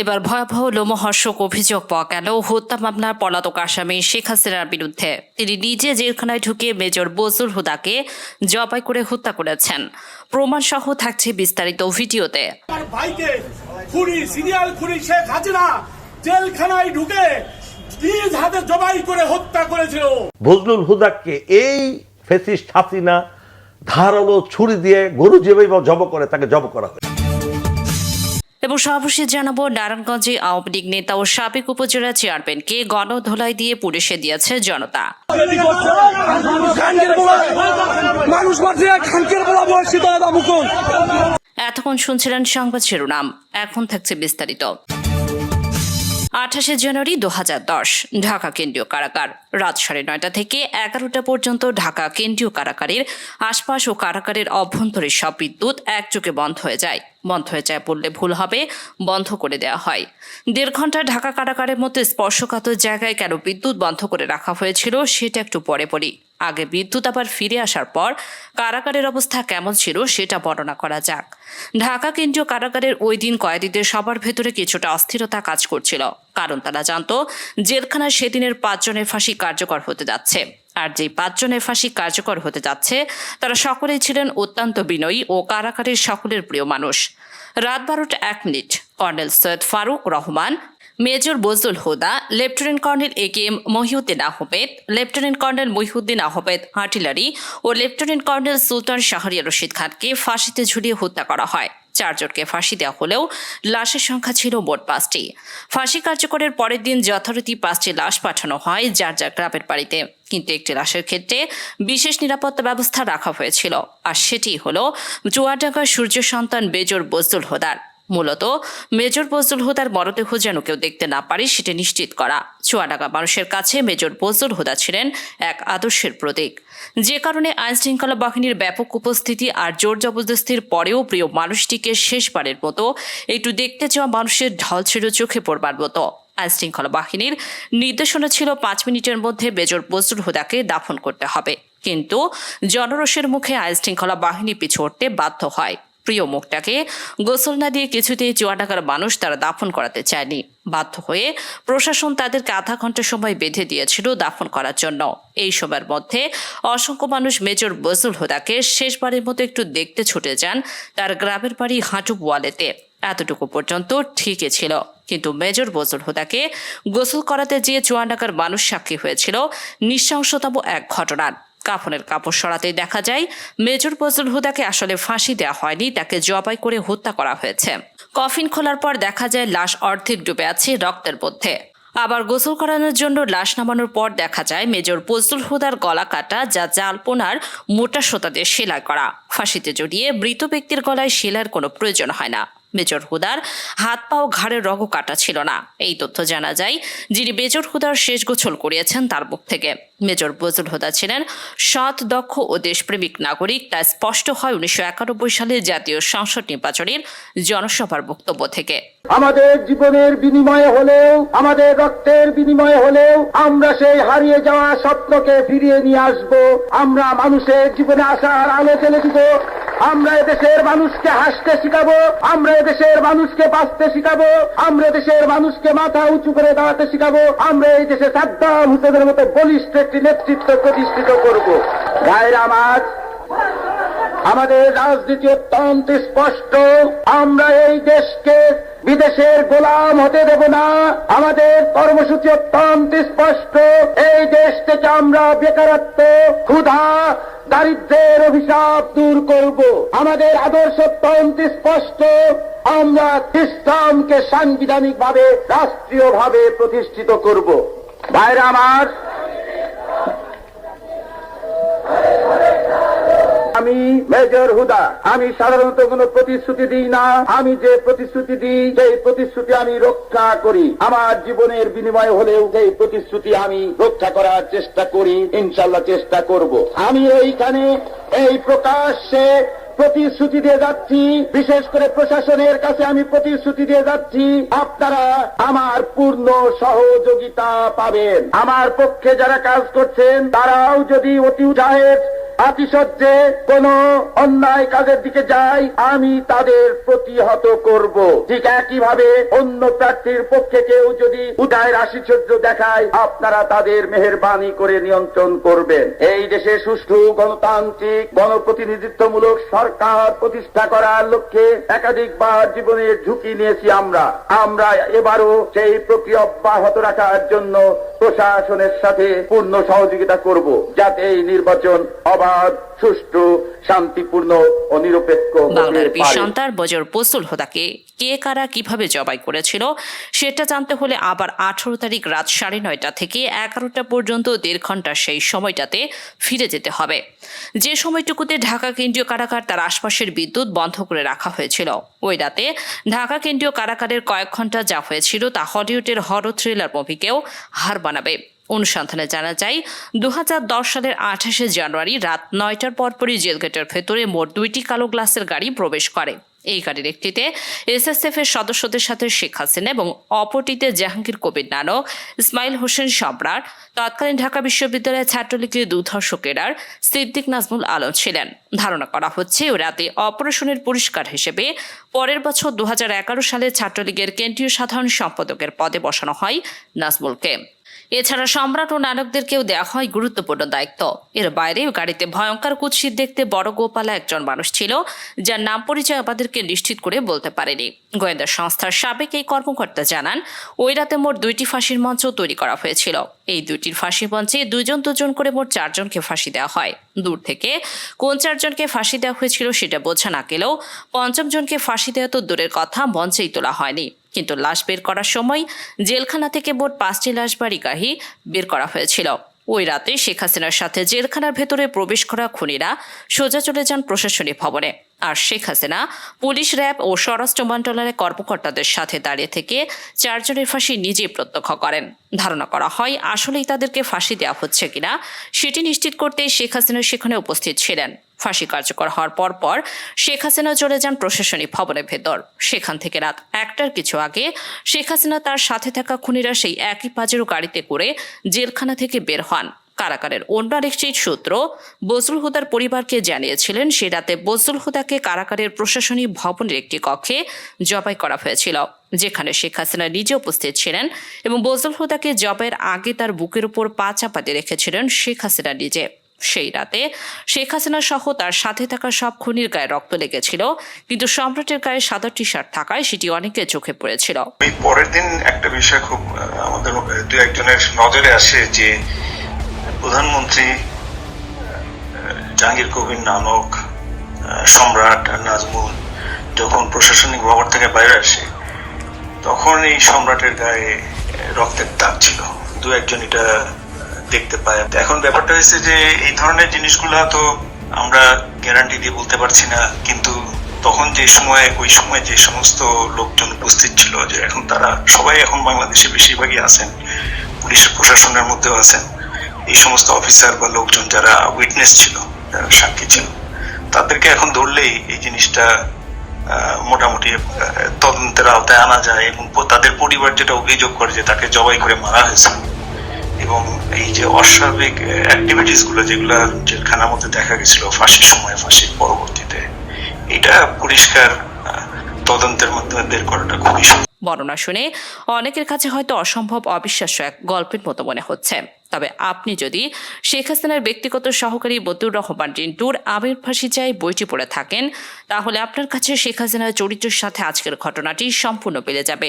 এবার ভয়াবহ লোমহর্ষক অভিযোগ পাওয়া গেল হত্যা মামলার পলাতক আসামি শেখ হাসিনার বিরুদ্ধে। তিনি নিজে জেলখানায় ঢুকে মেজর বজুল হুদাকে জবাই করে হত্যা করেছেন। প্রমাণ সহ থাকছে বিস্তারিত ভিডিওতে। ভাইকে খুনি সিরিয়াল খুনি শেখ হাসিনা জেলখানায় ঢুকে নিজ হাতে জবাই করে হত্যা করেছিল। বজলুল হুদাকে এই ফেসিস্ট হাসিনা ধারালো ছুরি দিয়ে গরু যেভাবে জব করে তাকে জব করা হয় এবং সর্বশেষ জানাব নারায়ণগঞ্জে আওয়ামী লীগ নেতা ও সাবেক উপজেলা চেয়ারম্যানকে গণধোলাই দিয়ে পুলিশে দিয়েছে জনতা। মানুষ এতক্ষণ শুনছিলেন সংবাদ শিরোনাম এখন থাকছে বিস্তারিত। আঠাশে জানুয়ারি দু হাজার দশ, ঢাকা কেন্দ্রীয় কারাগার। রাত সাড়ে নয়টা থেকে এগারোটা পর্যন্ত ঢাকা কেন্দ্রীয় কারাগারের আশপাশ ও কারাগারের অভ্যন্তরে সব বিদ্যুৎ একযোগে বন্ধ হয়ে যায়। বন্ধ হয়ে যায় বললে ভুল হবে, বন্ধ করে দেওয়া হয়। দেড় ঘণ্টা ঢাকা কারাগারের মধ্যে স্পর্শকাতর জায়গায় কেন বিদ্যুৎ বন্ধ করে রাখা হয়েছিল, সেটা একটু পরে পড়ি আগে বিদ্যুৎ আবার ফিরে আসার পর কারাগারের অবস্থা কেমন ছিল সেটা বর্ণনা করা যাক। ঢাকা কেন্দ্রীয় কারাগারের ওই দিন কয়েদিদের সবার ভেতরে কিছুটা অস্থিরতা কাজ করছিল। কারণ তারা জানত, জেলখানায় সেদিনের পাঁচজনের ফাঁসি কার্যকর হতে যাচ্ছে। আর যেই পাঁচজনের ফাঁসি কার্যকর হতে যাচ্ছে, তারা সকলেই ছিলেন অত্যন্ত বিনয়ী ও কারাগারের সকলের প্রিয় মানুষ। রাত বারোটা এক minute, colonel Syed Farooq Rahman major Bazlul Huda, lieutenant colonel A K M Mohiuddin Ahmed, lieutenant colonel Mohiuddin Ahmed artillery O lieutenant colonel Sultan Shahriar Rashid খানকে ফাঁসিতে ঝুলিয়ে হত্যা করা হয়। চারজনকে ফাঁসি দেওয়া হলেও লাশের সংখ্যা ছিল মোট পাঁচটি। ফাঁসি কার্যকরের পরের দিন যথারীতি পাঁচটি লাশ পাঠানো হয় যার যার গ্রামের বাড়িতে। কিন্তু একটি লাশের ক্ষেত্রে বিশেষ নিরাপত্তা ব্যবস্থা রাখা হয়েছিল। আর সেটি হল চুয়াডাঙ্গার সূর্য সন্তান বেজর বজদুল হোদার। মূলত মেজর বজরুল হুদার মরদেহ যেন কেউ দেখতে না পারে সেটা নিশ্চিত করা। চুয়াডাঙ্গা মানুষের কাছে মেজর বজরুল হুদা ছিলেন এক আদর্শের প্রতীক। যে কারণে আইন শৃঙ্খলা বাহিনীর ব্যাপক উপস্থিতি আর জোর জবরদস্তির পরেও প্রিয় মানুষটিকে শেষবারের মতো একটু দেখতে চাওয়া মানুষের ঢল ছিল চোখে পড়বার মতো। আইন শৃঙ্খলা বাহিনীর নির্দেশনা ছিল পাঁচ মিনিটের মধ্যে মেজর বজরুল হুদাকে দাফন করতে হবে। কিন্তু জনরোষের মুখে আইন শৃঙ্খলা বাহিনী পিছু হটতে বাধ্য হয়। প্রিয় মুখটাকে। গোসল না দিয়ে কিছুতেই চুয়াডাঙ্গার মানুষ তারা দাফন করাতে চায়নি। বাধ্য হয়ে প্রশাসন তাদেরকে আধা ঘণ্টা সময় বেঁধে দিয়েছিল দাফন করার জন্য। এই সময়ের মধ্যে অসংখ্য মানুষ মেজর বজরুল হুদাকে শেষবারের মতো একটু দেখতে ছুটে যান তার গ্রামের বাড়ি হাঁটু ওয়ালেতে এতটুকু পর্যন্ত ঠিকই ছিল। কিন্তু মেজর বজরুল হুদাকে গোসল করাতে যেয়ে চুয়াডাঙ্গার মানুষ সাক্ষী হয়েছিল। নৃশংসতম এক ঘটনার। কাফনের কাপড় সরাতে দেখা যায়, মেজর বজরুল হুদাকে আসলে ফাঁসি দেওয়া হয়নি, তাকে জবাই করে হত্যা করা হয়েছে। কফিন খোলার পর দেখা যায় লাশ অর্ধেক ডুবে আছে রক্তের মধ্যে। আবার গোসল করানোর জন্য লাশ নামানোর পর দেখা যায় মেজর বজরুল হুদার গলা কাটা, যা জালপোনার মোটা সুতা দিয়ে সেলাই করা। ফাঁসিতে জড়িয়ে মৃত ব্যক্তির গলায় সেলাইয়ের কোনো প্রয়োজন হয় না। মেজর হুদার হাত পা ও ঘাড়ের রগও কাটা ছিল না। এই তথ্য জানা যায়, যিনি মেজর হুদার শেষ গোছল করিয়েছেন তার মুখ থেকে। মেজর বজরুল হুদা ছিলেন সৎ দক্ষ ও দেশপ্রেমিক নাগরিক, তা স্পষ্ট হয় উনিশশো একানব্বই সালে জাতীয় সংসদ নির্বাচনের জনসভার বক্তব্য থেকে। আমাদের জীবনের বিনিময়ে হলেও, আমাদের রক্তের বিনিময়ে হলেও আমরা সেই হারিয়ে যাওয়া স্বপ্নকে ফিরিয়ে নিয়ে আসব। আমরা মানুষের জীবনে আসার আলো ফেলে দিব। আমরা এদেশের মানুষকে হাসতে শিখাবো, আমরা এদেশের মানুষকে বাঁচতে শিখাবো, আমরা দেশের মানুষকে মাথা উঁচু করে দাঁড়াতে শিখাবো, আমরা এই দেশে সাদ্দাম হুসেনের মতো বলিষ্ঠ একটি নেতৃত্ব প্রতিষ্ঠিত করব। গায়ের আমার আমাদের রাজনীতি অত্যন্ত স্পষ্ট, আমরা এই দেশকে বিদেশের গোলাম হতে দেব না। আমাদের কর্মসূচি অত্যন্ত স্পষ্ট। এই দেশ থেকে আমরা বেকারত্ব, ক্ষুধা, দারিদ্রের অভিশাপ দূর করব। আমাদের আদর্শ অত্যন্ত স্পষ্ট। আমরা ইসলামকে সাংবিধানিক ভাবে রাষ্ট্রীয় ভাবে প্রতিষ্ঠিত করব। ভাইরা আমার আমি মেজর হুদা। আমি সাধারণত কোনো প্রতিশ্রুতি দিই না। আমি যে প্রতিশ্রুতি দিই সেই প্রতিশ্রুতি আমি রক্ষা করি। আমার জীবনের বিনিময় হলেও সেই প্রতিশ্রুতি আমি রক্ষা করার চেষ্টা করি ইনশাল্লাহ চেষ্টা করব। আমি এইখানে এই প্রকাশ্যে প্রতিশ্রুতি দিয়ে যাচ্ছি। বিশেষ করে প্রশাসনের কাছে আমি প্রতিশ্রুতি দিয়ে যাচ্ছি। আপনারা আমার পূর্ণ সহযোগিতা পাবেন। আমার পক্ষে যারা কাজ করছেন, তারাও যদি অতি উৎসাহের আতিশয্যে কোন অন্যায় কাজের দিকে যায় আমি তাদের প্রতিহত করব। ঠিক একইভাবে অন্য প্রার্থীর পক্ষে কেউ যদি উদয়ের আশিচর্য দেখায়, আপনারা তাদের মেহরবানি করে নিয়ন্ত্রণ করবেন। এই দেশে সুষ্ঠু গণতান্ত্রিক, গণপ্রতিনিধিত্বমূলক সরকার প্রতিষ্ঠা করার লক্ষ্যে একাধিকবার জীবনের ঝুঁকি নিয়েছি আমরা। আমরা এবারও সেই প্রক্রিয়া অব্যাহত রাখার জন্য প্রশাসনের সাথে পূর্ণ সহযোগিতা করব, যাতে এই নির্বাচন অবাধ সুষ্ঠু শান্তিপূর্ণ ও নিরপেক্ষ বাংলার বীর সন্তান বজর বসুল হোদাকে কে কারা কীভাবে জবাই করেছিল সেটা জানতে হলে আবার আঠারো তারিখ রাত সাড়ে নয়টা থেকে এগারোটা পর্যন্ত দেড় ঘণ্টা সেই সময়টাতে ফিরে যেতে হবে। যে সময়টুকুতে ঢাকা কেন্দ্রীয় কারাগার তার আশপাশের বিদ্যুৎ বন্ধ করে রাখা হয়েছিল। ওই রাতে ঢাকা কেন্দ্রীয় কারাগারের কয়েক ঘণ্টা যা হয়েছিল তা হলিউডের হর থ্রিলার মুভিকেও হার বানাবে অনুসন্ধানে জানা যায় দু হাজার দশ সালের আঠাশে জানুয়ারি রাত নয়টার পরপরই জেলগেটের ভেতরে মোট দুইটি কালো গ্লাসের গাড়ি প্রবেশ করে। এই গাড়ির একটিতে এসএসএফ এর সদস্যদের সাথে শেখ হাসিনা এবং অপরটিতে জাহাঙ্গীর কবির নানক, ইসমাইল হোসেন সম্রাট, তৎকালীন ঢাকা বিশ্ববিদ্যালয়ের ছাত্রলীগের দুধর্ষ কেডার সিদ্দিক নাজমুল আলম ছিলেন। ধারণা করা হচ্ছে ও রাতে অপারেশনের পরিষ্কার হিসেবে পরের বছর দু হাজার এগারো সালে ছাত্রলীগের কেন্দ্রীয় সাধারণ সম্পাদকের পদে বসানো হয় নাজমুলকে। এছাড়া সম্রাট ও নানকদেরকেও দেওয়া হয় গুরুত্বপূর্ণ দায়িত্ব। এর বাইরে গাড়িতে ভয়ঙ্কর কুৎসিত দেখতে বড় গোপালা একজন মানুষ ছিল, যার নাম পরিচয় আমাদেরকে নিশ্চিত করে বলতে পারেনি। গোয়েন্দা সংস্থার সাবেক এই কর্মকর্তা জানান, ওই রাতে মোট দুইটি ফাঁসির মঞ্চ তৈরি করা হয়েছিল। এই দুইটির ফাঁসি মঞ্চে দুজন দুজন করে মোট চারজনকে ফাঁসি দেওয়া হয়। দূর থেকে কোন চারজনকে ফাঁসি দেওয়া হয়েছিল সেটা বোঝা না গেলেও পঞ্চম জনকে ফাঁসি দেওয়া তো দূরের কথা, মঞ্চেই তোলা হয়নি। কিন্তু লাশ বের করার সময় জেলখানা থেকে মোট পাঁচটি লাশ বাড়িগাহি বের করা হয়েছিল। ওই রাতে শেখ হাসিনার সাথে জেলখানার ভেতরে প্রবেশ করা খুনিরা সোজা চলে যান প্রশাসনিক ভবনে। আর শেখ হাসিনা পুলিশ র্যাব ও স্বরাষ্ট্র মন্ত্রণালয়ের কর্মকর্তাদের সাথে দাঁড়িয়ে থেকে চারজনের ফাঁসি নিজেই প্রত্যক্ষ করেন। ধারণা করা হয়, আসলেই তাদেরকে ফাঁসি দেওয়া হচ্ছে কিনা সেটি নিশ্চিত করতে শেখ হাসিনা সেখানে উপস্থিত ছিলেন। ফাঁসি কার্যকর হওয়ার পর পর শেখ হাসিনা চলে যান প্রশাসনিক ভবনের ভেতর। সেখান থেকে রাত একটার কিছু আগে শেখ হাসিনা তার সাথে থাকা খুনিরা সেই একই পাজেরও গাড়িতে করে জেলখানা থেকে বের হন। কারাগারের অন্য আরেকটি সূত্র, বজরুল হুদার পরিবারকে জানিয়েছিলেন, সে রাতে বজরুল হুদাকে কারাগারের প্রশাসনিক ভবনের একটি কক্ষে জবাই করা হয়েছিল, যেখানে শেখ হাসিনা নিজে উপস্থিত ছিলেন এবং বজরুল হুদাকে জবাইয়ের আগে তার বুকের উপর পা চাপাতে রেখেছিলেন শেখ হাসিনা নিজে। সেই রাতে শেখ হাসিনা সহ তার সাথে থাকা সব খুনির গায়ে রক্ত লেগেছিল, কিন্তু সম্রাটের গায়ে সাদা টি শার্ট থাকায় সেটি অনেকের চোখে পড়েছিল। পরের দিন একটা বিষয় খুব, আমাদের দু একজনের নজরে আসে যে প্রধানমন্ত্রী জাহাঙ্গীর কবির নানক সম্রাট নাজমুল যখন প্রশাসনিক ভবন থেকে বাইরে আসে তখন এই সম্রাটের গায়ে রক্তের দাগ ছিল। দু একজন এটা দেখতে পায়। এখন ব্যাপারটা হয়েছে যে, এই ধরনের জিনিসগুলো তো আমরা গ্যারান্টি দিয়ে বলতে পারছি না, কিন্তু তখন যে সময়, ওই সময় যে সমস্ত লোকজন উপস্থিত ছিল, যে এখন তারা সবাই এখন বাংলাদেশে বেশিরভাগই আছেন পুলিশের প্রশাসনের মধ্যেও আছেন এই সমস্ত অফিসার বা লোকজন যারা উইটনেস ছিল, যারা সাক্ষী ছিল, তাদেরকে এখন ধরলেই এই জিনিসটা মোটামুটি তদন্তের আওতায় আনা যায় এবং তাদের পরিবার যেটা অভিযোগ করে যে তাকে জবাই করে মারা হয়েছে এবং এই যে অস্বাভাবিক অ্যাক্টিভিটিসগুলো যেগুলো জেলখানার মধ্যে দেখা গেছিল ফাঁসির সময়, ফাঁসির পরবর্তীতে, এটা পরিষ্কার তদন্তের মাধ্যমে বের করাটা খুবই সহজ। বর্ণনা শুনে অনেকের কাছে হয়তো অসম্ভব অবিশ্বাস্য এক গল্পের মতো মনে হচ্ছে। তবে আপনি যদি শেখ হাসিনার ব্যক্তিগত সহকারী বতুর রহমান রিন্টুর ফাঁসি চাই বইটি পড়ে থাকেন, তাহলে আপনার কাছে শেখ হাসিনার চরিত্রের সাথে আজকের ঘটনাটি সম্পূর্ণ পেলে যাবে।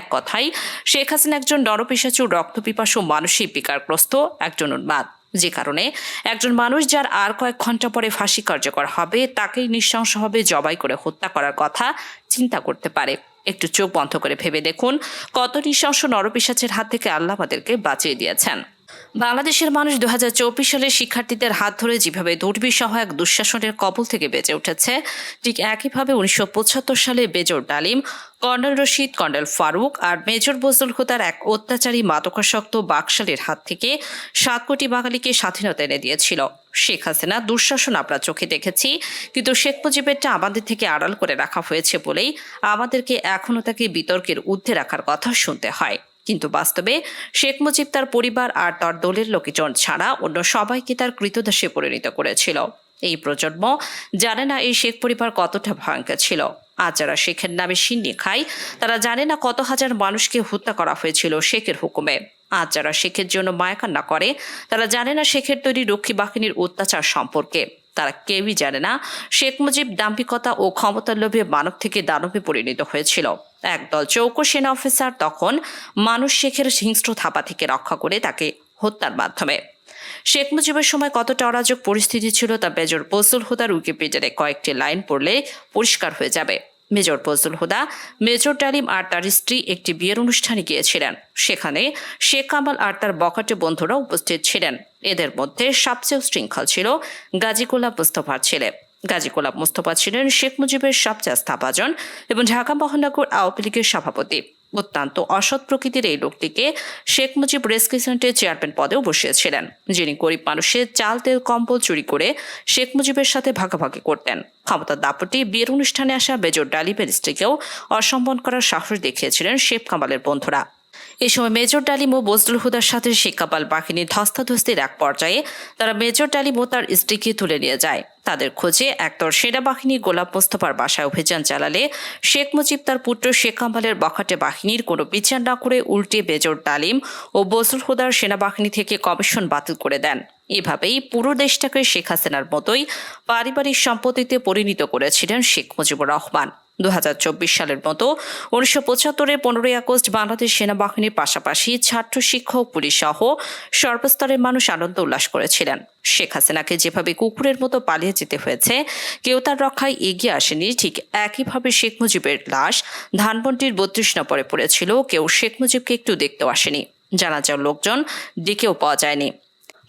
এক কথাই শেখ হাসিনা একজন নরপিসাচুর রক্তপিপাসু মানসিক বিকারগ্রস্ত, একজন উন্মাদ। যে কারণে একজন মানুষ যার আর কয়েক ঘণ্টা পরে ফাঁসি কার্যকর হবে, তাকেই নৃশংসভাবে জবাই করে হত্যা করার কথা চিন্তা করতে পারে। একটু চোখ বন্ধ করে ভেবে দেখুন কত নৃশংস নরপিসাচের হাত থেকে আল্লাহ আমাদেরকে বাঁচিয়ে দিয়েছেন। বাংলাদেশের মানুষ দু হাজার চব্বিশ সালে শিক্ষার্থীদের হাত ধরে যেভাবে দুর্বিসহ এক দুঃশাসনের কবল থেকে বেঁচে উঠেছে, ঠিক একইভাবে উনিশশো পঁচাত্তর সালে major Dalim colonel Rashid, colonel Farooq আর মেজর বজরুল হুদার এক অত্যাচারী মাদকাসক্ত বাকশালের হাত থেকে সাত কোটি বাঙালিকে স্বাধীনতা এনে দিয়েছিল। শেখ হাসিনা দুঃশাসন আমরা চোখে দেখেছি, কিন্তু শেখ মুজিবেরটা আমাদের থেকে আড়াল করে রাখা হয়েছে বলেই আমাদেরকে এখনও তাকে বিতর্কের ঊর্ধ্বে রাখার কথা শুনতে হয়। কিন্তু বাস্তবে শেখ মুজিব তার পরিবার আর তার দলের লোকজন ছাড়া অন্য সবাইকে তার কৃতদাসে পরিণত করেছিল। এই প্রজন্ম জানে না এই শেখ পরিবার কতটা ভয়ঙ্কর ছিল। আর যারা শেখের নামে সিন্নি খায়। তারা জানে না কত হাজার মানুষকে হত্যা করা হয়েছিল শেখের হুকুমে। আর যারা শেখের জন্য মায়াকান্না করে। তারা জানে না শেখের তৈরি রক্ষী বাহিনীর অত্যাচার সম্পর্কে। তারা কেউই জানে না শেখ মুজিব দাম্ভিকতা ও ক্ষমতার লোভে মানব থেকে দানবে পরিণত হয়েছিল। একদল চৌকো সেনা অফিসার তখন মানুষ শেখের হিংস্র থাপা থেকে রক্ষা করে তাকে হত্যার মাধ্যমে। শেখ মুজিবের সময় কতটা অরাজক পরিস্থিতি ছিল তা মেজর বজলুল হুদার উইকিপিডিয়ারে কয়েকটি লাইন পড়লে পরিষ্কার হয়ে যাবে। মেজর বজলুল হুদা, মেজর ডালিম আর তার স্ত্রী একটি বিয়ের অনুষ্ঠানে গিয়েছিলেন। সেখানে শেখ কামাল আর তার বখাটে বন্ধুরা উপস্থিত ছিলেন। এদের মধ্যে সবচেয়ে শৃঙ্খল ছিল গাজী মুস্তফার ছেলে। গাজী মুস্তফা ছিলেন শেখ মুজিবের সবচেয়ে স্থাপাজন এবং ঢাকা মহানগর আওয়ামী লীগের সভাপতি। অত্যন্ত অসৎ প্রকৃতির এই লোকটিকে শেখ মুজিব রেস্কিউ সেন্টারের চেয়ারম্যান পদেও বসিয়েছিলেন, যিনি গরিব মানুষের চাল, তেল, কম্বল চুরি করে শেখ মুজিবের সাথে ভাগাভাগি করতেন। ক্ষমতার দাপটি বিয়ের অনুষ্ঠানে আসা বেজর ডালিমের স্ত্রীকেও অসম্মান করার সাহস দেখিয়েছিলেন শেখ কামালের বন্ধুরা। এই সময় মেজর ডালিম ও বজলুল হুদার সাথে কামাল বাহিনীর ধস্তাধস্তির এক পর্যায়ে তারা মেজর ডালিম ও তার স্ত্রীকে তুলে নিয়ে যায়। তাদের খোঁজে একদল সেনাবাহিনী গোলাপ মোস্তফার বাসায় অভিযান চালালে শেখ মুজিব তার পুত্র শেখ কামালের বখাটে বাহিনীর কোনো বিচার না করে উল্টে মেজর ডালিম ও বজলুল হুদার সেনাবাহিনী থেকে কমিশন বাতিল করে দেন। এভাবেই পুরো দেশটাকে শেখ হাসিনার মতোই পারিবারিক সম্পত্তিতে পরিণত করেছিলেন শেখ মুজিবুর রহমান। দু হাজার চব্বিশ সালের মতো। উনিশশো পঁচাত্তরের পনেরোই আগস্ট বাংলাদেশ সেনাবাহিনীর পাশাপাশি ছাত্র শিক্ষক, পুলিশ সহ সর্বস্তরের মানুষ আনন্দ উল্লাস করেছিলেন। শেখ হাসিনাকে যেভাবে কুকুরের মতো পালিয়ে যেতে হয়েছে, কেউ তার রক্ষায় এগিয়ে আসেনি, ঠিক একইভাবে শেখ মুজিবের লাশ ধানমন্ডির বত্রিশ নম্বরে পড়েছিল, কেউ শেখ মুজিবকে একটু দেখতেও আসেনি। জানা যাওয়ার লোকজন ডেকেও পাওয়া যায়নি।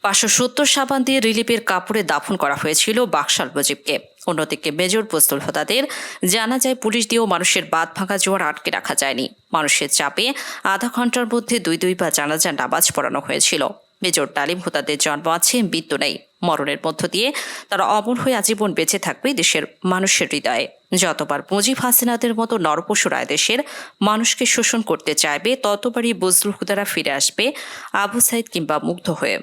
পাঁচশো সত্তর সাবান দিয়ে রিলিফের কাপড়ে দাফন করা হয়েছিল বাকশাল মুজিবকে। অন্যদিকে মেজর পোস্তুল হোতাদের। জানা যায় পুলিশ দিয়েও মানুষের বাদ ভাঙা জোয়ার আটকে রাখা যায়নি। মানুষের চাপে আধা ঘণ্টার মধ্যে দুই দুই বা জানাজা নামাজ পড়ানো হয়েছিল। মেজর তালিম হোতাদের জন্ম আছে, মৃত্যু নেই। মরণের মধ্য দিয়ে তারা অমর হয়ে আজীবন বেঁচে থাকবে দেশের মানুষের হৃদয়ে। যতবার মুজিব হাসিনাদের মতো নরপশুরায় দেশের মানুষকে শোষণ করতে চাইবে, ততবারই বজরুল হুদারা ফিরে আসবে আবু সাইদ কিংবা মুগ্ধ হয়ে।